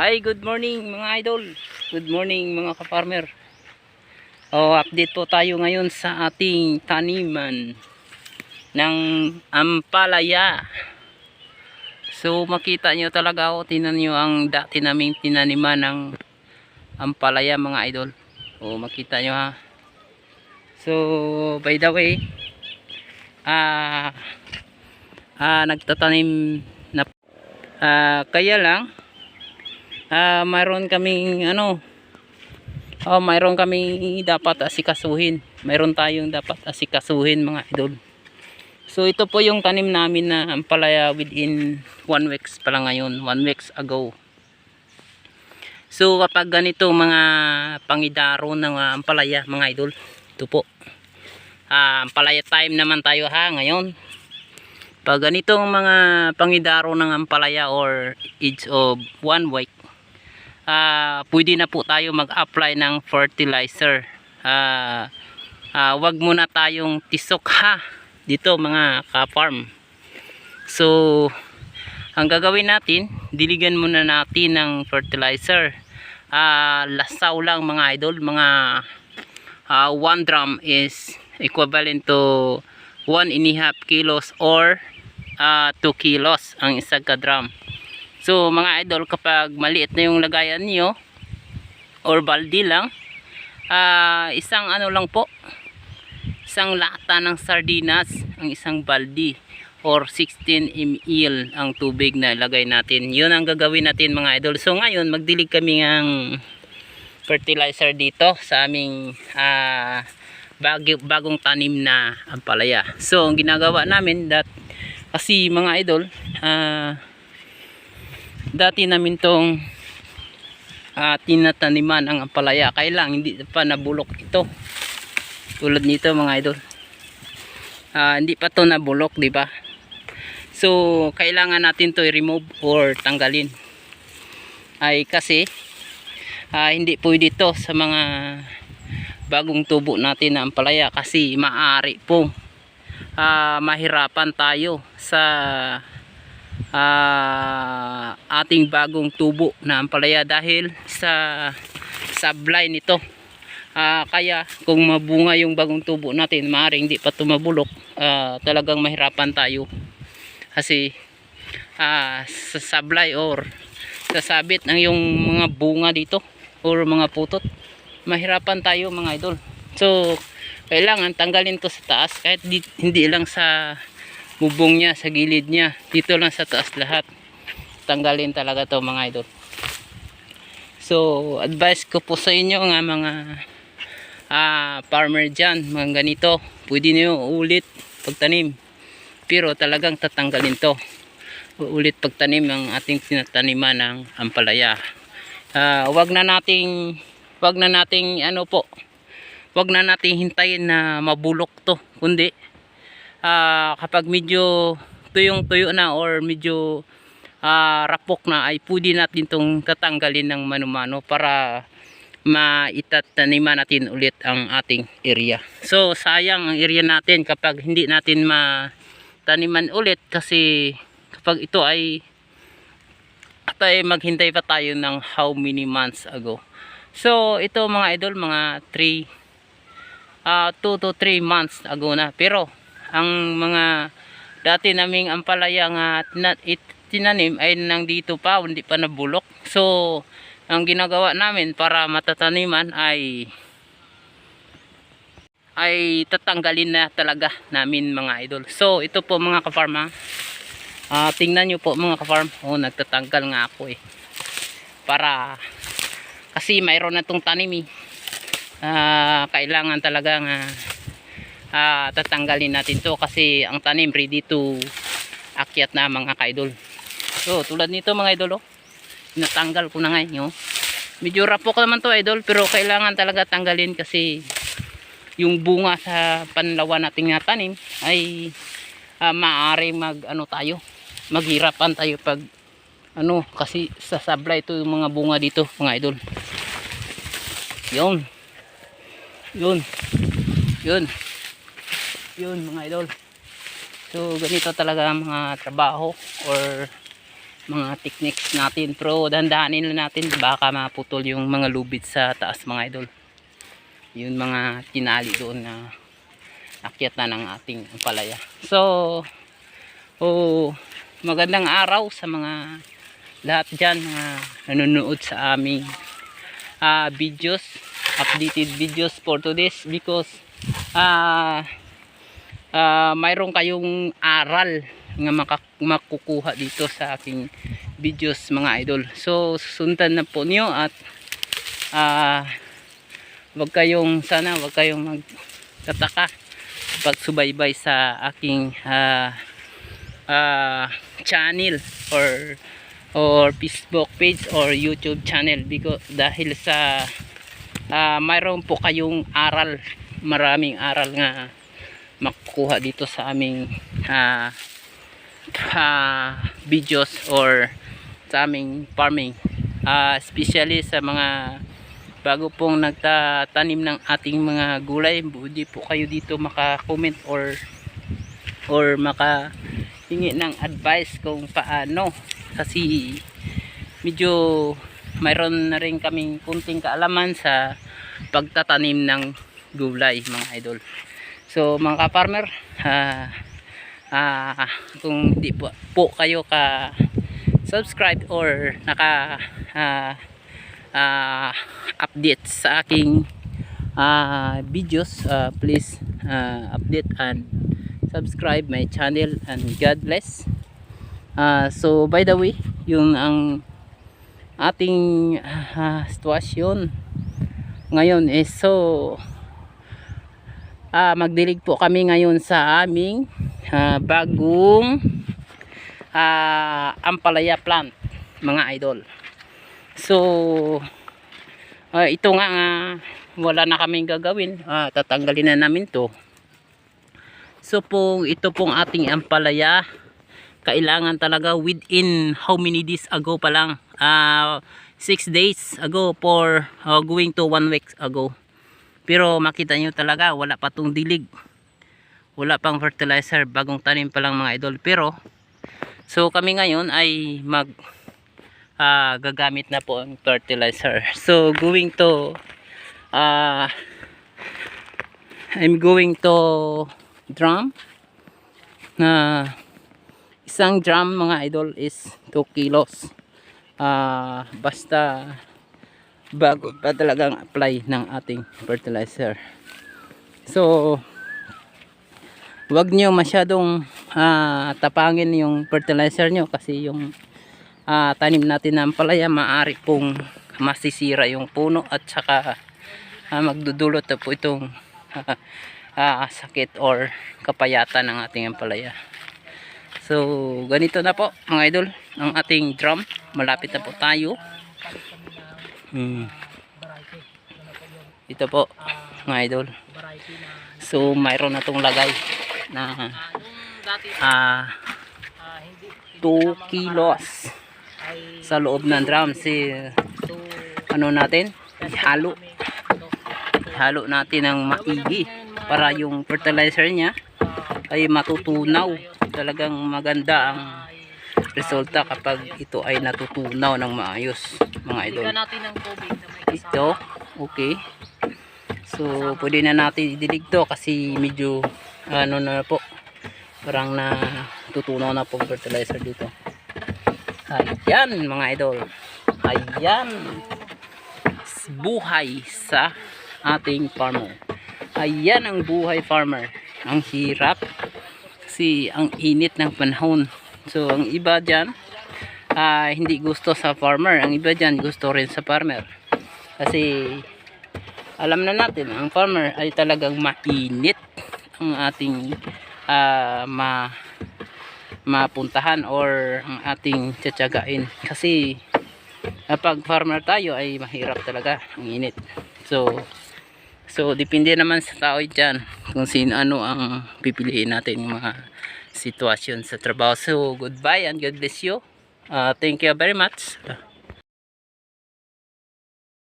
Hi, good morning mga idol. Good morning mga ka-farmer. Oh, update po tayo ngayon sa ating taniman ng ampalaya. So makita nyo talaga oh, tinan nyo ang dati naming tinaniman ng ampalaya mga idol. Oh, makita nyo ha. So, by the way, ah ah nagtatanim na ah kaya lang ah mayroon kaming ano oh mayroon kaming dapat asikasuhin. Mayroon tayong dapat asikasuhin mga idol. So ito po yung tanim namin na ampalaya within one weeks pa lang ngayon one weeks ago. So kapag ganito mga pangidaro ng ah, ampalaya mga idol ito po. Ah, ampalaya time naman tayo ha ngayon. Pag ganitong mga pangidaro ng ampalaya or age of one week ah pwede na po tayo mag-apply ng fertilizer. Ah ah, wag muna tayong tisok ha? Dito mga ka-farm. So ang gagawin natin diligan muna natin ng fertilizer. Ah lasaw lang mga idol. Mga 1 drum is equivalent to 1 and a half kilos or 2 kilos ang isang ka drum So mga idol kapag maliit na yung lagayan niyo or baldi lang ah, isang ano lang po isang lata ng sardinas ang isang baldi or 16 ml ang tubig na lagay natin. Yun ang gagawin natin mga idol. So ngayon magdilig kami ng fertilizer dito sa aming ah, bagi- bagong tanim na ampalaya. So ang ginagawa namin that kasi mga idol ah dati namin tong ah, tinataniman ang ampalaya kaya lang hindi pa nabulok ito. Tulad nito mga idol. Ah, hindi pa to nabulok di ba? So kailangan natin to i-remove or tanggalin. Ay kasi ah, hindi pwede to sa mga bagong tubo natin na ampalaya kasi maaari pong ah, mahirapan tayo sa ah, ating bagong tubo na ampalaya dahil sa sablay nito. Ah, kaya kung mabunga yung bagong tubo natin maaaring hindi pa tumabulok ah, talagang mahirapan tayo. Kasi ah, sa sablay or sasabit ang yung mga bunga dito or mga putot mahirapan tayo mga idol. So kailangan tanggalin to sa taas kahit di, hindi lang sa bubong niya sa gilid niya. Dito lang sa taas lahat. Tanggalin talaga to mga idol. So advice ko po sa inyo nga mga ah, farmer dyan mga ganito pwede nyo ulit pagtanim. Pero talagang tatanggalin to. Ulit pagtanim ng ating tinataniman ng ampalaya. Ah, wag na nating wag na nating ano po wag na nating hintayin na mabulok to kundi ah, kapag medyo tuyong tuyo na or medyo ah, rapok na ay pwede natin tong tatanggalin ng manumano para maitataniman natin ulit ang ating area. So sayang ang area natin kapag hindi natin mataniman ulit kasi kapag ito ay tayo maghintay pa tayo ng how many months ago. So ito mga idol mga 3 2 to 3 months ago na. Pero ang mga dati naming ampalaya nga tinanim ay nang dito pa hindi pa nabulok. So ang ginagawa namin para matataniman ay ay tatanggalin na talaga namin mga idol. So ito po mga ka-farm ha. Ah, tingnan nyo po mga ka-farm. Oh nagtatanggal nga ako eh. Para kasi mayroon na tong tanim eh. Ah, kailangan talaga nga ah, tatanggalin natin to kasi ang tanim ready to akyat na mga ka-idol. So tulad nito mga idol oh. Natanggal ko na ngayon oh. medyo rapok naman to idol pero kailangan talaga tanggalin kasi yung bunga sa panlawa nating natanim ay uh, maaari mag ano tayo maghirapan tayo pag ano kasi sasablay ito yung mga bunga dito mga idol. Yun. Yun. Yun yun mga idol. So ganito talaga mga trabaho or mga techniques natin. Pero dandahanin lang natin baka maputol yung mga lubid sa taas mga idol. Yung mga tinali doon na akyat na ng ating palaya. So oh, magandang araw sa mga lahat dyan mga nanonood sa aming ah, videos updated videos for today's because ah ah, mayroon kayong aral nga maka- makukuha dito sa aking videos mga idol. So sundan na po niyo at ah wag kayong sana wag kayong magtataka pagsubaybay sa aking ah ah, channel or or Facebook page or YouTube channel. Because dahil sa ah, mayroon po kayong aral maraming aral nga makukuha dito sa aming ah, ah, videos or sa aming farming. Ah, especially sa mga bago pong nagtatanim ng ating mga gulay hindi po kayo dito maka-comment or or maka hingi ng advice kung paano. Kasi medyo mayroon na rin kaming kunting kaalaman sa pagtatanim ng gulay mga idol so mga ka-farmer ah, ah, kung di po, po kayo ka subscribe or naka ah, ah, update sa aking ah, videos ah, please ah, update and subscribe my channel and God bless. Ah, so by the way yung ang ating ah, sitwasyon ngayon is so ah, magdilig po kami ngayon sa aming ah, bagong ah, ampalaya plant mga idol. So ah, ito nga nga wala na kaming gagawin. Ah, tatanggalin na namin to. So pong ito pong ating ampalaya kailangan talaga within how many days ago pa lang? Ah 6 days ago for ah, going to 1 week ago pero makita nyo talaga wala pa tong dilig. Wala pang fertilizer bagong tanim pa lang mga idol. Pero so kami ngayon ay mag ah, gagamit na po ang fertilizer. So going to ah I'm going to drum na isang drum mga idol is 2 kilos. Ah basta bago pa talagang apply ng ating fertilizer so wag nyo masyadong ah, tapangin yung fertilizer nyo kasi yung ah, tanim natin ng palaya maaari pong masisira yung puno at saka ah, magdudulot na po itong ah, sakit or kapayatan ng ating ampalaya So, ganito na po mga idol ang ating drum. Malapit na po tayo. Hmm. Ito po mga idol. So, mayroon na tong lagay na ah 2 kilos sa loob ng drum si ano natin? halo halo natin ng maigi para yung fertilizer niya ay matutunaw. talagang maganda ang resulta kapag ito ay natutunaw ng maayos mga idol. natin ng tubig na may ito okay. So pwede na natin idilig to kasi medyo ano na po parang na tutunaw na po ang fertilizer dito. Ayan mga idol. Ayan. Buhay sa ating farmer. Ayan ang buhay farmer. Ang hirap. Kasi ang init ng panahon. So ang iba dyan ah, hindi gusto sa farmer. Ang iba dyan gusto rin sa farmer. Kasi alam na natin ang farmer ay talagang mainit ang ating ah, ma mapuntahan or ang ating tsatsagain. Kasi kapag farmer tayo ay mahirap talaga ang init. So so depende naman sa tao dyan kung sino ano ang pipiliin natin mga sitwasyon sa trabaho. So goodbye and God bless you uh, thank you very much